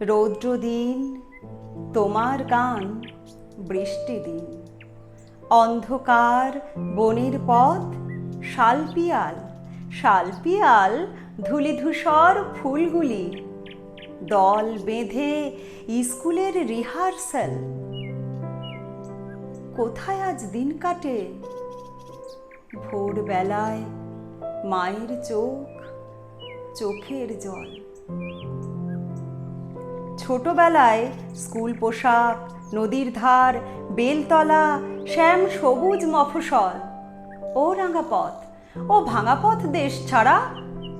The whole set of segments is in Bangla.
রৌদ্র দিন তোমার গান বৃষ্টি দিন অন্ধকার বনের পথ শালপিয়াল শালপিয়াল ধূলিধূসর ফুলগুলি। দল বেঁধে স্কুলের রিহার্সাল। কোথায় আজ দিন কাটে? ভোরবেলায় মায়ের চোখ চোখের জল। ছোটবেলায় স্কুল পোশাক, নদীর ধার, বেলতলা, শ্যাম সবুজ মফসল ও রাঙা পথ ও ভাঙা পথ দেশ ছাড়া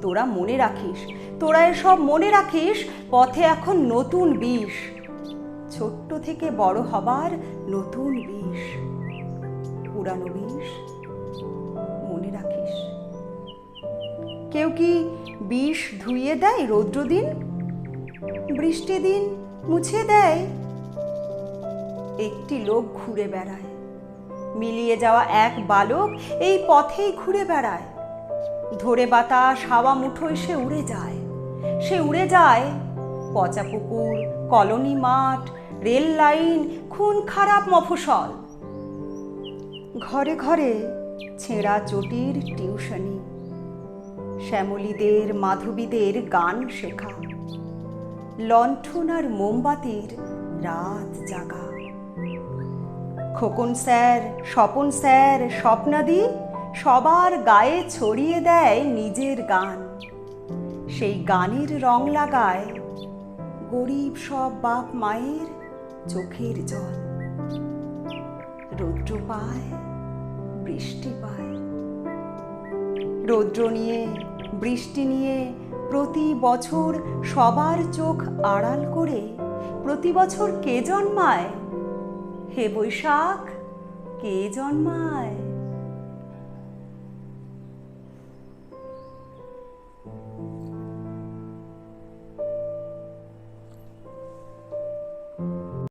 তোরা মনে রাখিস, তোরা এসব মনে রাখিস, পথে এখন নতুন বিষ। ছোট্ট থেকে বড় হবার নতুন বিষ। পুরানো বিষ মনে রাখিস। কেউ কি বিষ ধুইয়ে দেয় রৌদ্রদিন, বৃষ্টি দিন মুছে দেয়। একটি লোক ঘুরে বেড়ায়, মিলিয়ে যাওয়া এক বালক এই পথেই ঘুরে বেড়ায়। ধরে বাতাস, হাওয়া, মুঠোয় সে উড়ে যায়, সে উড়ে যায়। পচা পুকুর, কলোনি মাঠ, রেল লাইন, খুন খারাপ মফসল ঘরে ঘরে ছেঁড়া চটির টিউশনি শ্যামলীদের, মাধবীদের গান শেখা। লণ্ঠন আর মোমবাতির রাত জাগা। খোকন স্যার, স্বপন স্যার, স্বপ্নাদি সবার গায়ে ছড়িয়ে দেয় নিজের গান। সেই গানের রং লাগায় গরিব সব বাপ মায়ের চোখের জল। রৌদ্র পায়, বৃষ্টি পায়। রৌদ্র নিয়ে, বৃষ্টি নিয়ে প্রতি বছর সবার চোখ আড়াল করে প্রতি বছর কে জন্মায়? হে বৈশাখ, কে জন্মায়?